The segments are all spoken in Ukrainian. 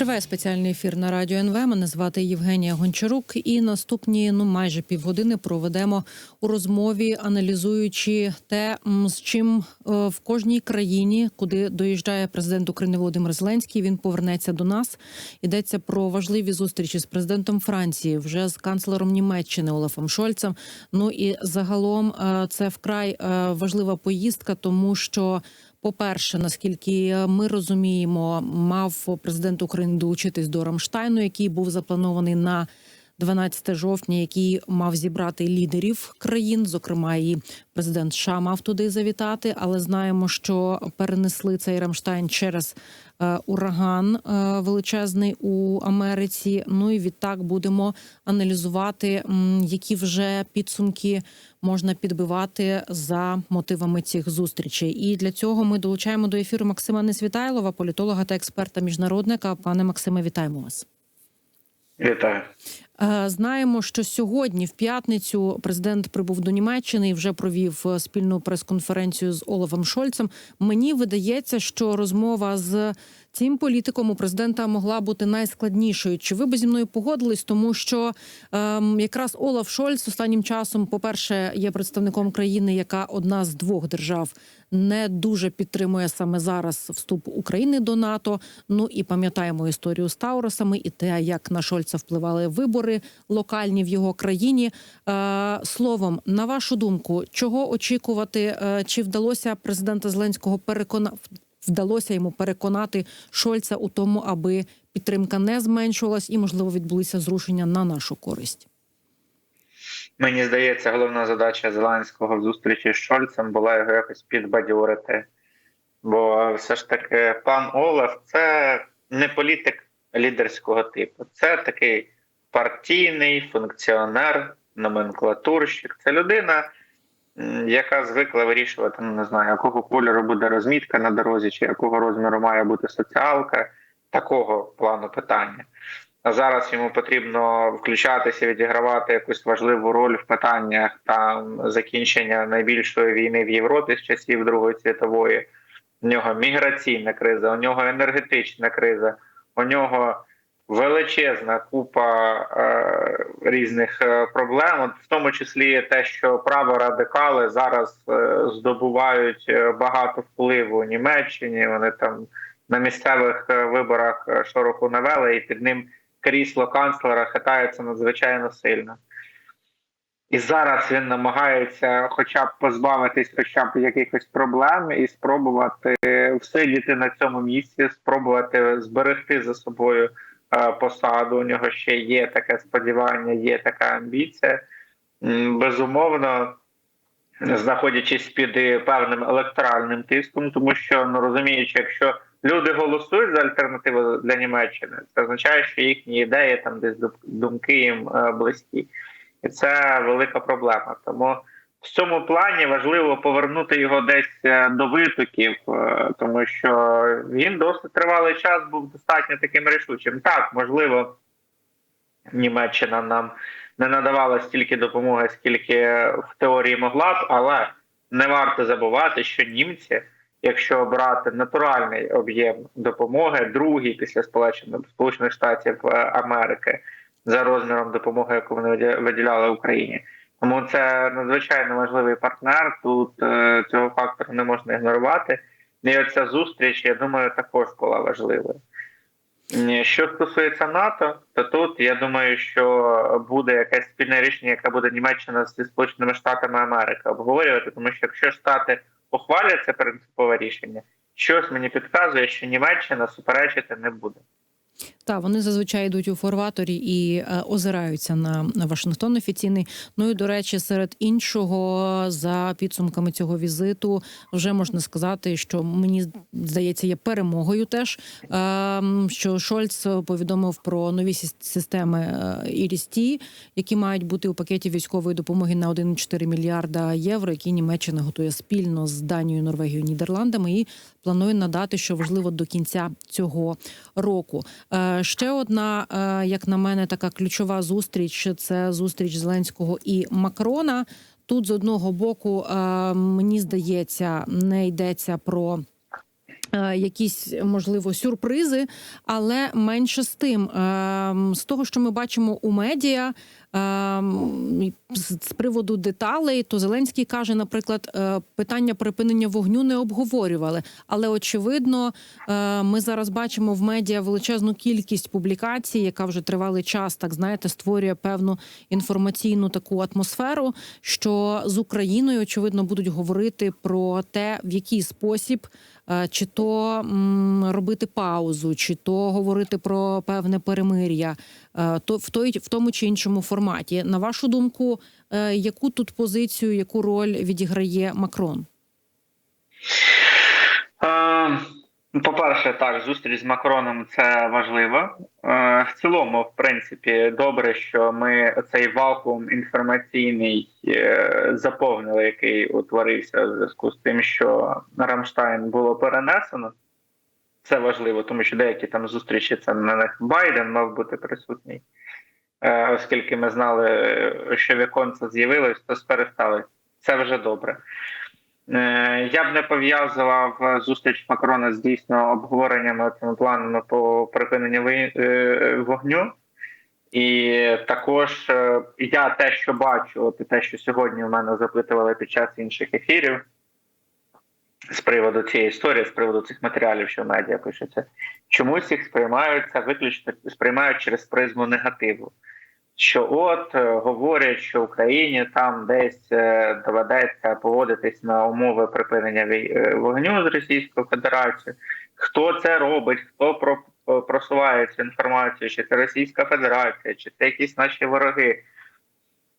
Триває спеціальний ефір на радіо НВ. Мене звати Євгенія Гончарук. І наступні ну майже півгодини проведемо у розмові, аналізуючи те, з чим е, в кожній країні, куди доїжджає президент України Володимир Зеленський, він повернеться до нас. Йдеться про важливі зустрічі з президентом Франції, вже з канцлером Німеччини Олафом Шольцем. Ну і загалом е, це вкрай е, важлива поїздка, тому що. По-перше, наскільки ми розуміємо, мав президент України долучитись до Рамштайну, який був запланований на 12 жовтня, який мав зібрати лідерів країн, зокрема і президент США мав туди завітати. Але знаємо, що перенесли цей Рамштайн через е, ураган е, величезний у Америці. Ну і відтак будемо аналізувати, які вже підсумки можна підбивати за мотивами цих зустрічей. І для цього ми долучаємо до ефіру Максима Несвітайлова, політолога та експерта міжнародника. Пане Максиме, вітаємо вас. Вітаю. Е, Знаємо, що сьогодні, в п'ятницю, президент прибув до Німеччини і вже провів е, спільну прес-конференцію з Олафом Шольцем. Мені видається, що розмова з цим політиком у президента могла бути найскладнішою. Чи ви би зі мною погодились? Тому що ем, якраз Олаф Шольц останнім часом, по-перше, є представником країни, яка одна з двох держав не дуже підтримує саме зараз вступ України до НАТО. Ну і пам'ятаємо історію з Тауросами і те, як на Шольца впливали вибори локальні в його країні. Е, словом, на вашу думку, чого очікувати? Е, чи вдалося президента Зеленського переконати? Вдалося йому переконати Шольца у тому, аби підтримка не зменшувалась і, можливо, відбулися зрушення на нашу користь. Мені здається, головна задача Зеленського в зустрічі з Шольцем була його якось підбадьорити. Бо все ж таки пан Олаф це не політик лідерського типу. Це такий партійний функціонер, номенклатурщик. Це людина, яка звикла вирішувати, ну не знаю, якого кольору буде розмітка на дорозі, чи якого розміру має бути соціалка, такого плану питання. А зараз йому потрібно включатися, відігравати якусь важливу роль в питаннях там закінчення найбільшої війни в Європі з часів Другої світової. У нього міграційна криза, у нього енергетична криза, у нього величезна купа е, різних е, проблем, От в тому числі те, що праворадикали зараз е, здобувають е, багато впливу у Німеччині. Вони там на місцевих виборах шороху навели, і під ним крісло канцлера хитається надзвичайно сильно. І зараз він намагається, хоча б позбавитись, хоча б якихось проблем, і спробувати всидіти на цьому місці, спробувати зберегти за собою е, посаду. У нього ще є таке сподівання, є така амбіція. Безумовно, знаходячись під е, певним електоральним тиском, тому що ну розуміючи, якщо люди голосують за альтернативу для Німеччини, це означає, що їхні ідеї там десь думки їм е, близькі, і це велика проблема. Тому в цьому плані важливо повернути його десь е, до витоків, е, тому що він досить тривалий час був достатньо таким рішучим. Так, можливо, Німеччина нам не надавала стільки допомоги, скільки в теорії могла б, але не варто забувати, що німці, якщо брати натуральний об'єм допомоги, другий після Сполучених Сполучених Штатів е, Америки за розміром допомоги, яку вони виділяли Україні. Тому це надзвичайно важливий партнер. Тут е, цього фактору не можна ігнорувати. І оця зустріч, я думаю, також була важливою. Що стосується НАТО, то тут я думаю, що буде якесь спільне рішення, яке буде Німеччина зі Сполученими Штатами Америки обговорювати, тому що якщо Штати ухвалять це принципове рішення, щось мені підказує, що Німеччина суперечити не буде. Та вони зазвичай йдуть у форваторі і е, озираються на, Вашингтон офіційний. Ну і до речі, серед іншого, за підсумками цього візиту, вже можна сказати, що мені здається, є перемогою теж. е, Що Шольц повідомив про нові системи Ірісті, які мають бути у пакеті військової допомоги на 1,4 мільярда євро, які Німеччина готує спільно з Данією, Норвегією, Нідерландами і планує надати, що важливо до кінця цього року. Ще одна, е, як на мене, така ключова зустріч це зустріч Зеленського і Макрона. тут з одного боку е, мені здається, не йдеться про. Е, Якісь можливо сюрпризи, але менше з тим, Ем, з того, що ми бачимо у медіа ем, з приводу деталей, то Зеленський каже, наприклад, е, питання припинення вогню не обговорювали. Але очевидно, е, ми зараз бачимо в медіа величезну кількість публікацій, яка вже тривалий час, так знаєте, створює певну інформаційну таку атмосферу, що з Україною очевидно будуть говорити про те, в який спосіб. Е, Чи то робити паузу, чи то говорити про певне перемир'я, е, то в той в тому чи іншому форматі. На вашу думку, е, яку тут позицію, яку роль відіграє Макрон? По-перше, так, зустріч з Макроном це важливо. Е, В цілому, в принципі, добре, що ми цей вакуум інформаційний е, заповнили, який утворився в зв'язку з тим, що Рамштайн було перенесено. Це важливо, тому що деякі там зустрічі це на них Байден мав бути присутній, Е, оскільки ми знали, що віконце з'явилось, то сперестали. Це вже добре. Е, Я б не пов'язував е, зустріч Макрона з дійсно обговореннями цими планами по припиненню е, вогню. І також я те, що бачу, от і те, що сьогодні в мене запитували під час інших ефірів з приводу цієї історії, з приводу цих матеріалів, що в медіа пишеться, чомусь їх сприймаються виключно сприймають через призму негативу. Що от е, говорять, що Україні там десь е, доведеться поводитись на умови припинення е, вогню з Російською Федерацією. Хто це робить, хто про, просуває цю інформацію, чи це Російська Федерація, чи це якісь наші вороги.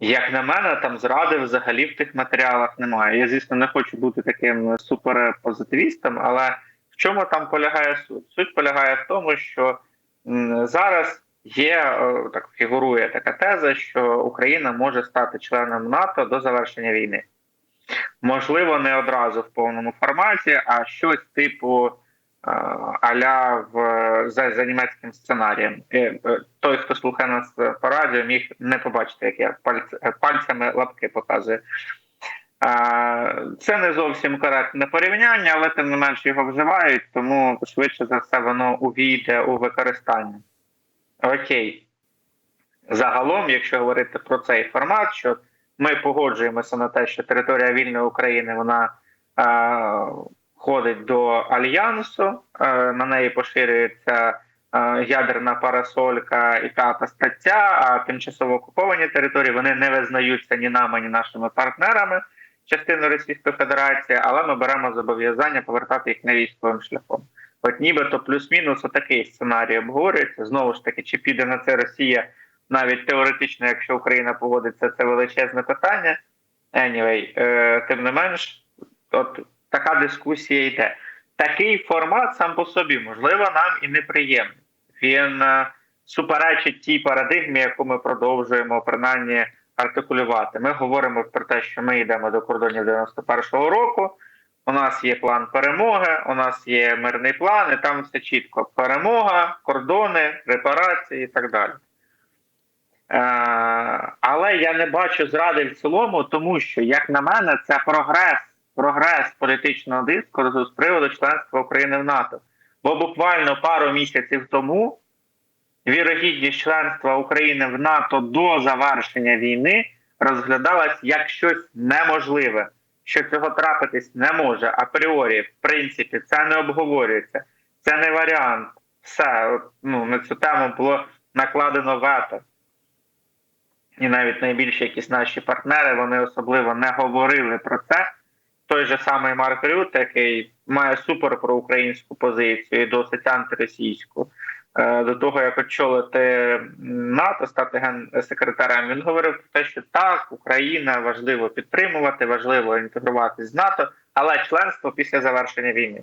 Як на мене, там зради взагалі в тих матеріалах немає. Я, звісно, не хочу бути таким суперпозитивістом, але в чому там полягає суть? Суть полягає в тому, що зараз є е, так фігурує така теза, що Україна може стати членом НАТО до завершення війни. Можливо, не одразу в повному форматі, а щось типу е, аля в за, за німецьким сценарієм. Е, той, хто слухає нас по радіо, міг не побачити, як я пальц- пальцями лапки показую. Це не зовсім коректне порівняння, але тим не менш його вживають, тому швидше за все воно увійде у використання. Окей. Загалом, якщо говорити про цей формат, що ми погоджуємося на те, що територія вільної України вона е, входить до альянсу, е, на неї поширюється е, ядерна парасолька і п'ята стаття, а тимчасово окуповані території вони не визнаються ні нами, ні нашими партнерами частини Російської Федерації, але ми беремо зобов'язання повертати їх не військовим шляхом. От нібито плюс-мінус отакий сценарій обговорюється. Знову ж таки, чи піде на це Росія навіть теоретично, якщо Україна погодиться, це величезне питання. Anyway, е, тим не менш, от така дискусія йде. Такий формат сам по собі, можливо, нам і неприємний. Він е, суперечить тій парадигмі, яку ми продовжуємо принаймні артикулювати. Ми говоримо про те, що ми йдемо до кордонів 91-го року. У нас є план перемоги, у нас є мирний план, і там все чітко: перемога, кордони, репарації і так далі. Е, але я не бачу зради в цілому, тому що, як на мене, це прогрес, прогрес політичного дискурсу з приводу членства України в НАТО. Бо буквально пару місяців тому вірогідність членства України в НАТО до завершення війни розглядалась як щось неможливе, що цього трапитись не може апріорі. В принципі, це не обговорюється, це не варіант. Все ну, на цю тему було накладено вето. І навіть найбільші якісь наші партнери вони особливо не говорили про це. Той же самий Марк Рют, який має супер проукраїнську позицію і досить антиросійську. Е, До того як очолити НАТО, стати генсекретарем, він говорив про те, що так, Україна важливо підтримувати, важливо інтегруватись з НАТО, але членство після завершення війни.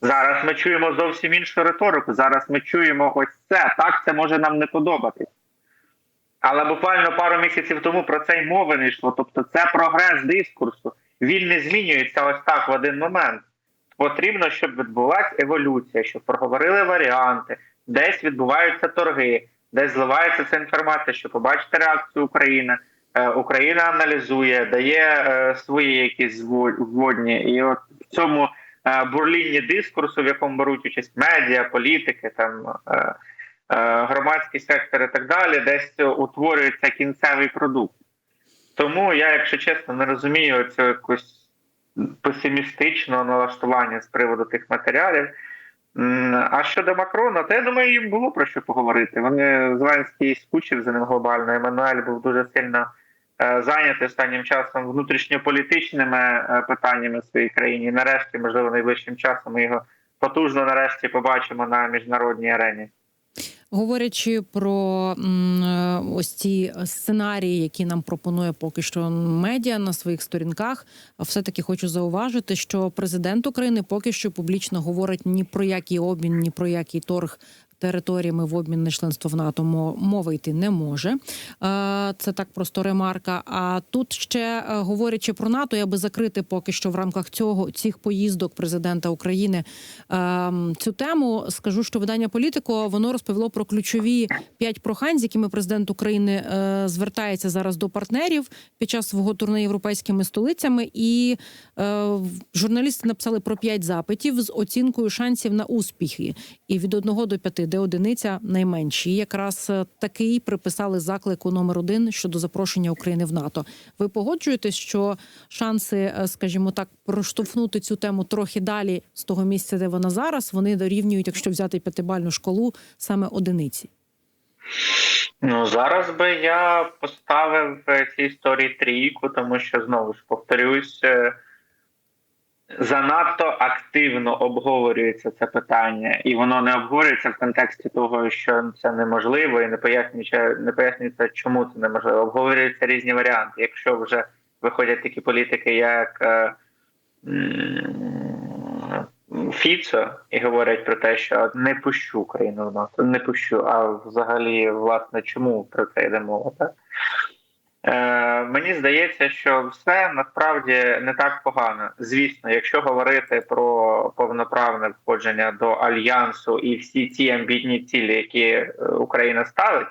Зараз ми чуємо зовсім іншу риторику. Зараз ми чуємо ось це. Так, це може нам не подобатись. Але буквально пару місяців тому про це й мови не йшло. Тобто це прогрес дискурсу. Він не змінюється ось так в один момент. Потрібно, щоб відбулася еволюція, щоб проговорили варіанти, десь відбуваються торги, десь зливається ця інформація, щоб побачити реакцію України. Е, Україна аналізує, дає е, свої якісь вводні, і от в цьому е, бурлінні дискурсу, в якому беруть участь медіа, політики, там громадський сектор і так далі, десь утворюється кінцевий продукт. Тому я, якщо чесно, не розумію цього якось песимістичного налаштування з приводу тих матеріалів. А щодо Макрона, то я думаю, їм було про що поговорити. Вони Зеленський скучив за ним глобально. Еммануель був дуже сильно е, зайнятий останнім часом внутрішньополітичними е, питаннями в своїй країні. Нарешті, можливо, найближчим часом ми його потужно нарешті побачимо на міжнародній арені. Говорячи про е, ось ці сценарії, які нам пропонує поки що медіа на своїх сторінках, все таки хочу зауважити, що президент України поки що публічно говорить ні про який обмін, ні про який торг. Територіями в обмін на членство в НАТО мо- мови йти не може. Це так просто ремарка. А тут ще е, говорячи про НАТО, я би закрити поки що в рамках цього цих поїздок президента України ем, цю тему. Скажу, що видання політико воно розповіло про ключові п'ять прохань, з якими президент України е, звертається зараз до партнерів під час свого турне європейськими столицями. І е, журналісти написали про п'ять запитів з оцінкою шансів на успіхи. І від одного до п'яти, де одиниця найменші. Якраз е, такий приписали заклику номер один щодо запрошення України в НАТО. Ви погоджуєтесь, що шанси, е, скажімо так, проштовхнути цю тему трохи далі з того місця, де вона зараз, вони дорівнюють, якщо взяти п'ятибальну шкалу, саме одиниці. Ну зараз би я поставив в цій історії трійку, тому що знову ж повторюсь, е, занадто активно обговорюється це питання, і воно не обговорюється в контексті того, що це неможливо, і не пояснюється, не пояснюється, чому це неможливо. Обговорюються різні варіанти. Якщо вже виходять такі політики, як е, Фіцо, і говорять про те, що не пущу Україну в НАТО, не пущу. А взагалі, власне, чому про це йде мова? Так? Е, мені здається, що все насправді не так погано. Звісно, якщо говорити про повноправне входження до альянсу і всі ті амбітні цілі, які е, Україна ставить,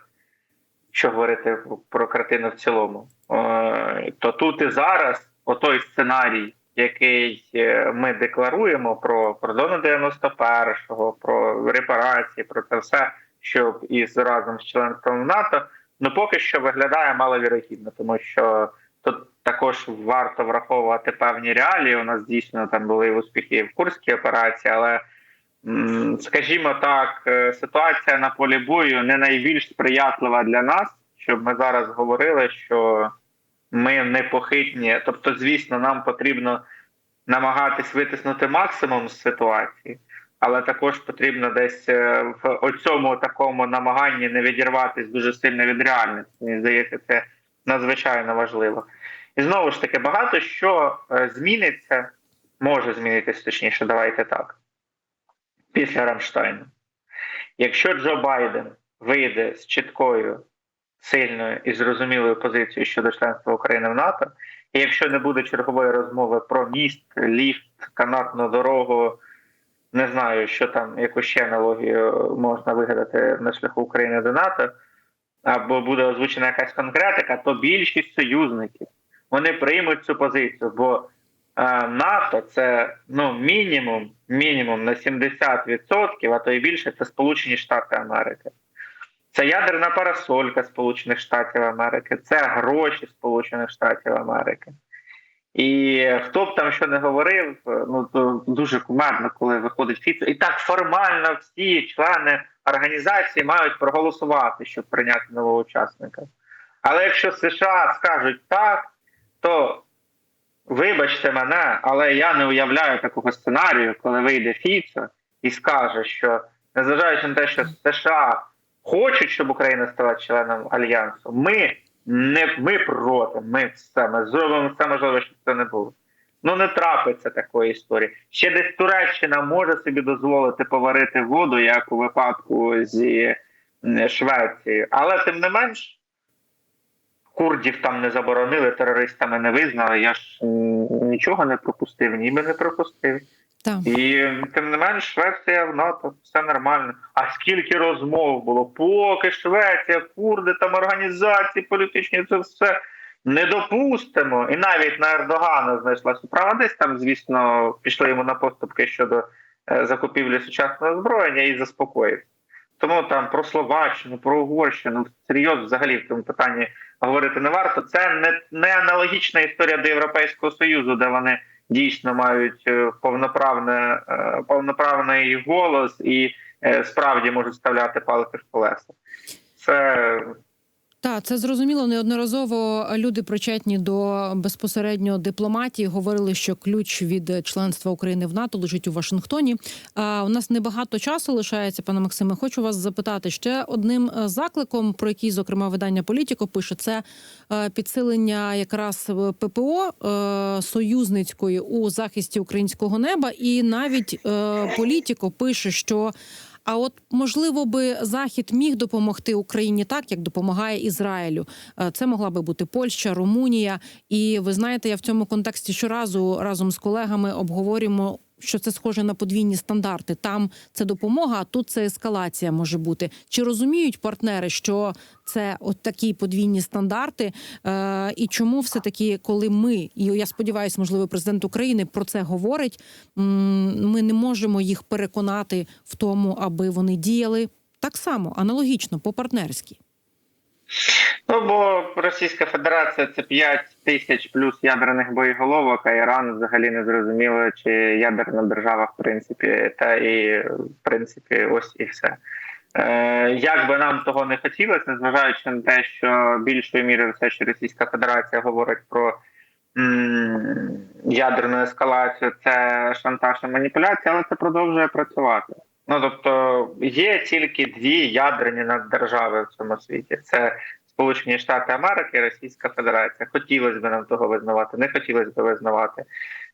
що говорити про картину в цілому, е, то тут і зараз отой сценарій, який е, ми декларуємо про кордони 91-го, про репарації, про це все, що із разом з членством НАТО. Ну, поки що виглядає маловірогідно, тому що тут також варто враховувати певні реалії. У нас дійсно там були успіхи в Курській операції, але скажімо так, е, ситуація на полі бою не найбільш сприятлива для нас, щоб ми зараз говорили, що ми непохитні. Тобто, звісно, нам потрібно намагатись витиснути максимум з ситуації. Але також потрібно десь е, в оцьому такому намаганні не відірватися дуже сильно від реальності. Здається, це надзвичайно важливо. І знову ж таки, багато що е, зміниться, може змінитися точніше, давайте так. Після Рамштайну. Якщо Джо Байден вийде з чіткою, сильною і зрозумілою позицією щодо членства України в НАТО, і якщо не буде чергової розмови про міст, ліфт, канатну дорогу не знаю, що там, яку ще аналогію можна вигадати на шляху України до НАТО, або буде озвучена якась конкретика, то більшість союзників вони приймуть цю позицію, бо е, НАТО це ну мінімум, мінімум на 70%, а то і більше це Сполучені Штати Америки. Це ядерна парасолька Сполучених Штатів Америки, це гроші Сполучених Штатів Америки. І хто б там що не говорив, ну то дуже кумедно, коли виходить Фіцо. І так формально всі члени організації мають проголосувати, щоб прийняти нового учасника. Але якщо США скажуть так, то вибачте мене, але я не уявляю такого сценарію, коли вийде Фіцо і скаже, що незважаючи на те, що США хочуть, щоб Україна стала членом альянсу, ми не ми проти, ми ми зробимо все можливе, щоб це не було. Ну не трапиться такої історії. Ще десь Туреччина може собі дозволити поварити воду, як у випадку зі Швецією, але тим не менш. Курдів там не заборонили, терористами не визнали. Я ж нічого не пропустив, ніби не пропустив. Так. І тим не менш, Швеція в НАТО, все нормально. А скільки розмов було? Поки Швеція, курди, там організації політичні, це все. не допустимо. І навіть на Ердогана знайшлася справа. Десь там, звісно, пішли йому на поступки щодо е, закупівлі сучасного озброєння і заспокоївся. Тому там про Словаччину, про Угорщину серйозно взагалі в цьому питанні говорити не варто. Це не, не аналогічна історія до Європейського Союзу, де вони дійсно мають е, повноправне, е, повноправний голос і е, справді можуть вставляти палки в колеса. Це Так, це зрозуміло. Неодноразово люди причетні до безпосередньо дипломатії говорили, що ключ від членства України в НАТО лежить у Вашингтоні. А у нас небагато часу лишається, пане Максиме. Хочу вас запитати ще одним е, закликом, про який, зокрема, видання Політіко пише, це е, підсилення якраз ППО е, союзницької у захисті українського неба, і навіть Політіко пише, що. А от можливо би захід міг допомогти Україні так, як допомагає Ізраїлю. Е, Це могла би бути Польща, Румунія. І ви знаєте, я в цьому контексті щоразу разом з колегами обговорюємо. Що це схоже на подвійні стандарти? Там це допомога, а тут це ескалація може бути. Чи розуміють партнери, що це от такі подвійні стандарти? Е, і чому все таки, коли ми, і я сподіваюся, можливо, президент України про це говорить, ми не можемо їх переконати в тому, аби вони діяли так само, аналогічно, по-партнерськи. Ну, бо Російська Федерація це 5 тисяч плюс ядерних боєголовок, а Іран взагалі не зрозуміло, чи ядерна держава, в принципі, та і в принципі, ось і все. Е, як би нам того не хотілося, незважаючи на те, що більшою мірою все ще Російська Федерація говорить про ядерну ескалацію, це шантаж і маніпуляція, але це продовжує працювати. Ну тобто є тільки дві ядерні наддержави в цьому світі: це Сполучені Штати Америки Російська Федерація. Хотілося б нам того визнавати, не хотілося б визнавати.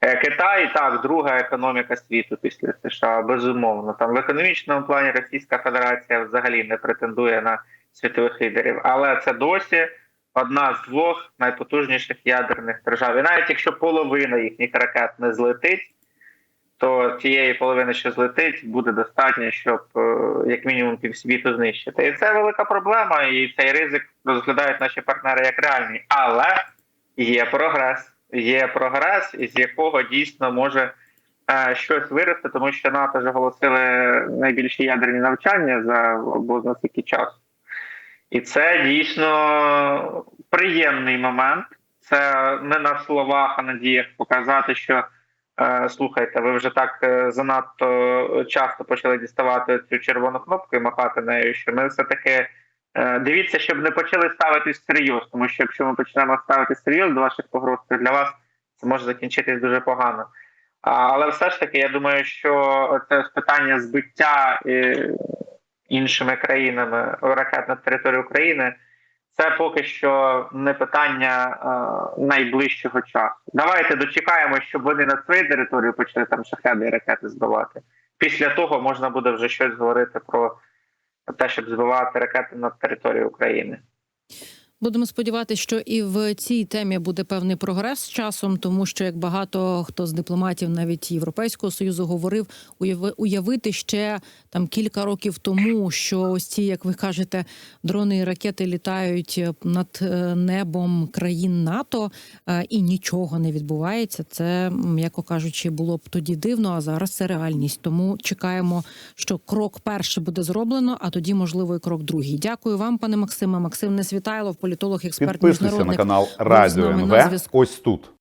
Е, Китай так, друга економіка світу після США, безумовно. Там в економічному плані Російська Федерація взагалі не претендує на світових лідерів, але це досі одна з двох найпотужніших ядерних держав. І навіть якщо половина їхніх ракет не злетить, то тієї половини, що злетить, буде достатньо, щоб е, як мінімум півсвіту знищити. І це велика проблема, і цей ризик розглядають наші партнери як реальний. Але є прогрес. Є прогрес, із якого дійсно може е, щось вирости, тому що НАТО ж оголосили найбільші ядерні навчання за або за скільки часу. І це дійсно приємний момент. Це не на словах, а на діях показати, що слухайте, ви вже так е, занадто часто почали діставати цю червону кнопку і махати нею. Що ми все таки е, дивіться, щоб не почали ставитись всерйоз, тому що якщо ми почнемо ставитись серйоз до ваших погроз, то для вас це може закінчитись дуже погано. Але все ж таки, я думаю, що це питання збиття е, іншими країнами ракет на території України. Це поки що не питання е, найближчого часу. Давайте дочекаємо, щоб вони на своїй території почали там шахеди і ракети збивати. Після того можна буде вже щось говорити про те, щоб збивати ракети над територією України. Будемо сподіватися, що і в цій темі буде певний прогрес з часом, тому що як багато хто з дипломатів, навіть Європейського союзу, говорив, уяви- уявити ще там кілька років тому, що ось ці, як ви кажете, дрони і ракети літають над е, небом країн НАТО е, і нічого не відбувається. Це м'яко кажучи, було б тоді дивно. А зараз це реальність. Тому чекаємо, що крок перший буде зроблено, а тоді можливо і крок другий. Дякую вам, пане Максиме. Максим Несвітайлов, політолог, експерт Підписуйся на канал Радіо НВ. Ось тут.